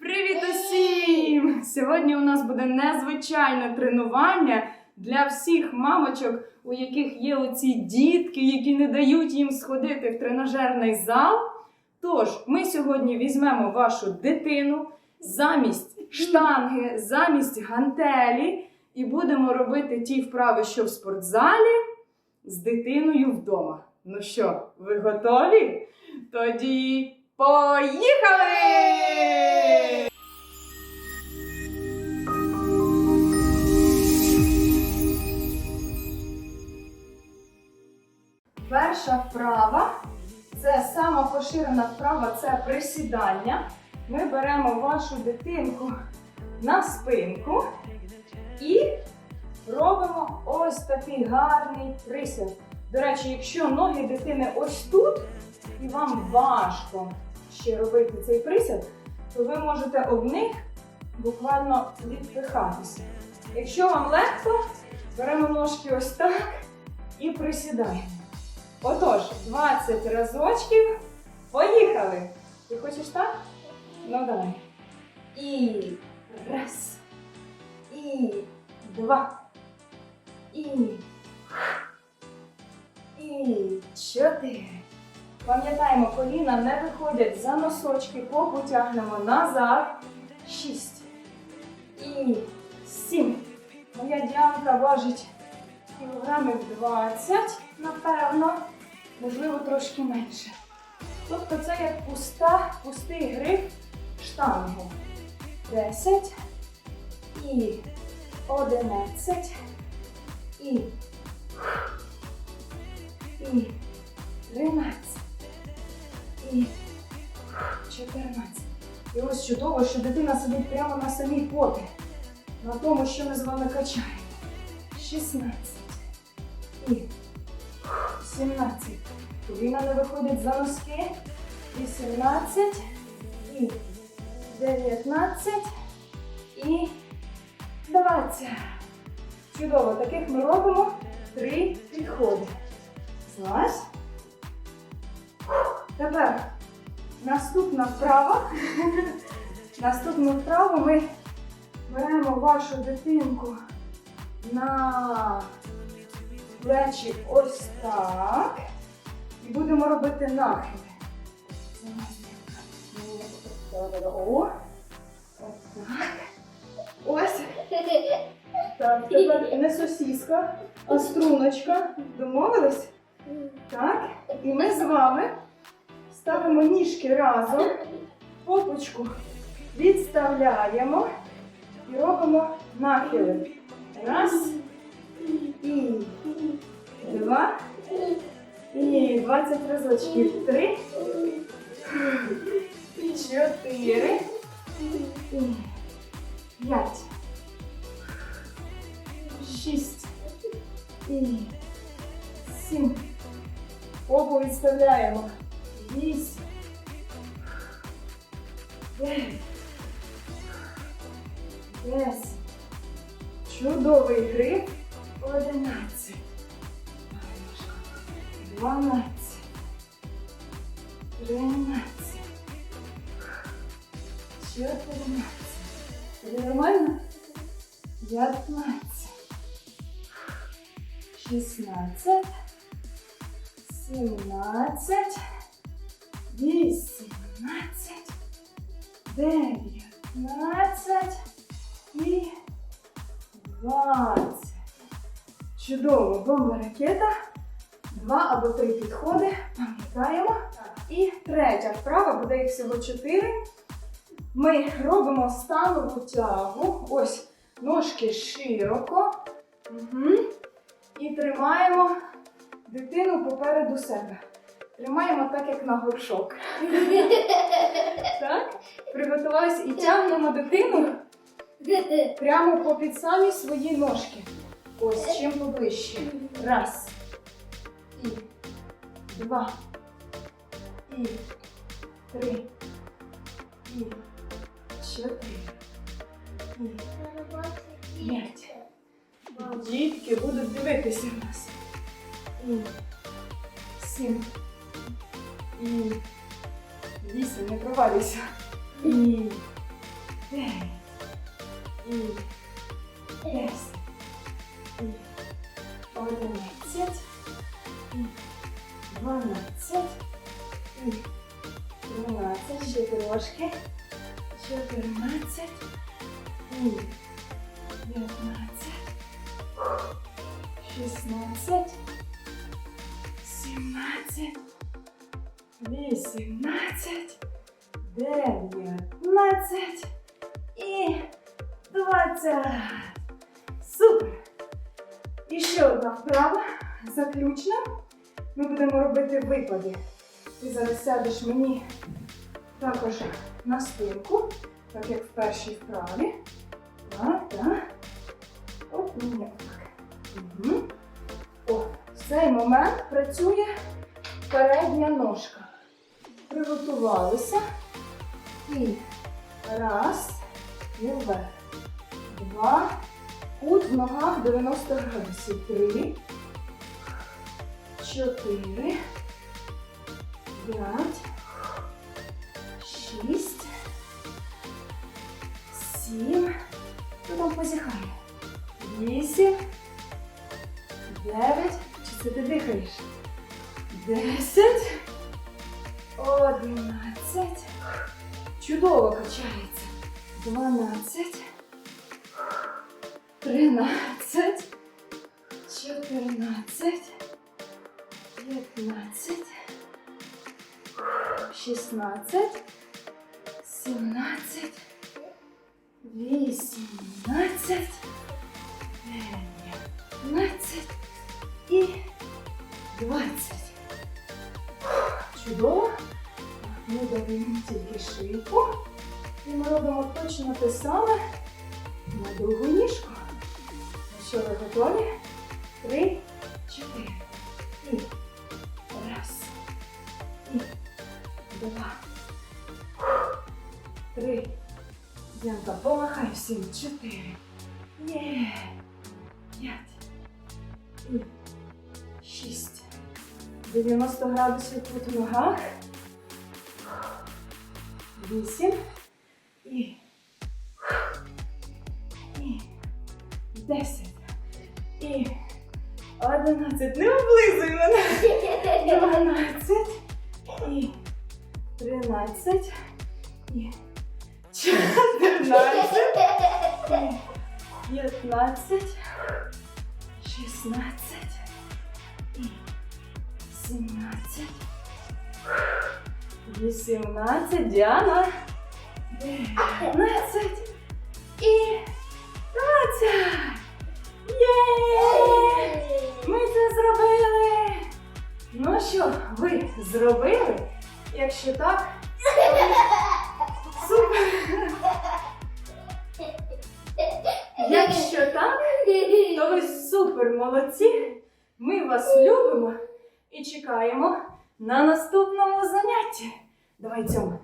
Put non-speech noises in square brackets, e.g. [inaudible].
Привіт усім! Сьогодні у нас буде незвичайне тренування для всіх мамочок, у яких є оці дітки, які не дають їм сходити в тренажерний зал. Тож, ми сьогодні візьмемо вашу дитину замість штанги, замість гантелі і будемо робити ті вправи, що в спортзалі, з дитиною вдома. Ну що, ви готові? Тоді поїхали! Перша вправа це сама поширена вправа це присідання. Ми беремо вашу дитинку на спинку і робимо ось такий гарний присід. До речі, якщо ноги дитини ось тут, і вам важко ще робити цей присід, то ви можете об них буквально відпихатися. Якщо вам легко, беремо ножки ось так і присідаємо. Отож, 20 разочків. Поїхали! Ти хочеш так? Ну давай. І раз. І два. І. І чотири. Пам'ятаємо, коліна не виходять за носочки, попу тягнемо назад. Шість. І сім. Моя діанка важить кілограмів 20, напевно, можливо, трошки менше. Тобто це як пуста, пустий гриф штанги. 10 і 11 і, і 13 і 14. І ось чудово, що дитина сидить прямо на самій попі, на тому, що ми з вами качаємо. 16 і 17. Коліна не виходить за носки. 18 і 19 і 20. Чудово, таких ми робимо три підходи. Злазь. Тепер наступна вправа. [laughs] Наступну вправу ми беремо вашу дитинку на плечі ось так. І будемо робити нахили. О, ось так. Тепер не сосіска, а струночка. Домовились? Так. І ми з вами ставимо ніжки разом, попочку відставляємо і робимо нахили. Раз. І два. І 20 разочків. Три. Чотири. І п'ять. Шість. І сім. Попу відставляємо. Вісім. Дев'ять. Десять. Чудовий гриб. Одинадцять. Дванадцять. Тринадцять. Чотирнадцять. Тобі нормально? П'ятнадцять. Шістнадцять. Сімнадцять. Вісімнадцять. Дев'ятнадцять. І 20. Чудово, бомба ракета. Два або три підходи. Пам'ятаємо. І третя вправа, буде їх всього чотири. Ми робимо станову тягу. Ось ножки широко. Угу. І тримаємо дитину попереду себе. Тримаємо так, як на горшок. [laughs] Так? Приготувалися і тягнемо дитину прямо попід самі свої ножки. Ось чим поближче. Раз. І два. І три. І чотири. І п'ять. Дітки будуть дивитися в нас. І сім. І вісім. Не провалюйся. І дев'ять, і десять, одинадцять, і дванадцять, і тринадцять, ще трошки, чотирнадцять, і п'ятнадцять, шістнадцять, сімнадцять, вісімнадцять, дев'ятнадцять і двадцять. Супер! І ще одна вправа, заключна. Ми будемо робити випади. Ти зараз сядеш мені також на спинку, так як в першій вправі. Так, так. От мені. Угу. О, в цей момент працює передня ножка. Приготувалися. І раз, і вверх. Два. Кут в ногах 90 градусів. Три. Чотири. П'ять. Шість. Сім. Хто там позіхає? Вісім. Дев'ять. Чи це ти дихаєш? Десять. Одинадцять. Чудово качається. Дванадцять. Тринадцять. Чотирнадцять. П'ятнадцять. Шістнадцять. Сімнадцять. Вісімнадцять. Дев'ятнадцять. І двадцять. Чудово. Ми додаємо тільки шийку. І ми робимо точно те саме на другу ніжку. Що, ви готові? Три, чотири. І раз. І два. Три. Янка, помахай всім. Чотири. Є. П'ять. І шість. 90 градусів тут в ногах. Вісім. І. І. Десять. І. Одинадцять. Не облизуй мене. Дванадцять. І. Тринадцять. І. Чотирнадцять. П'ятнадцять. Шістнадцять. І. Сімнадцять. Вісімнадцять. Діана. Дев'ятнадцять. Якщо так, то ви супер молодці! Ми вас любимо і чекаємо на наступному занятті. Давай цьому.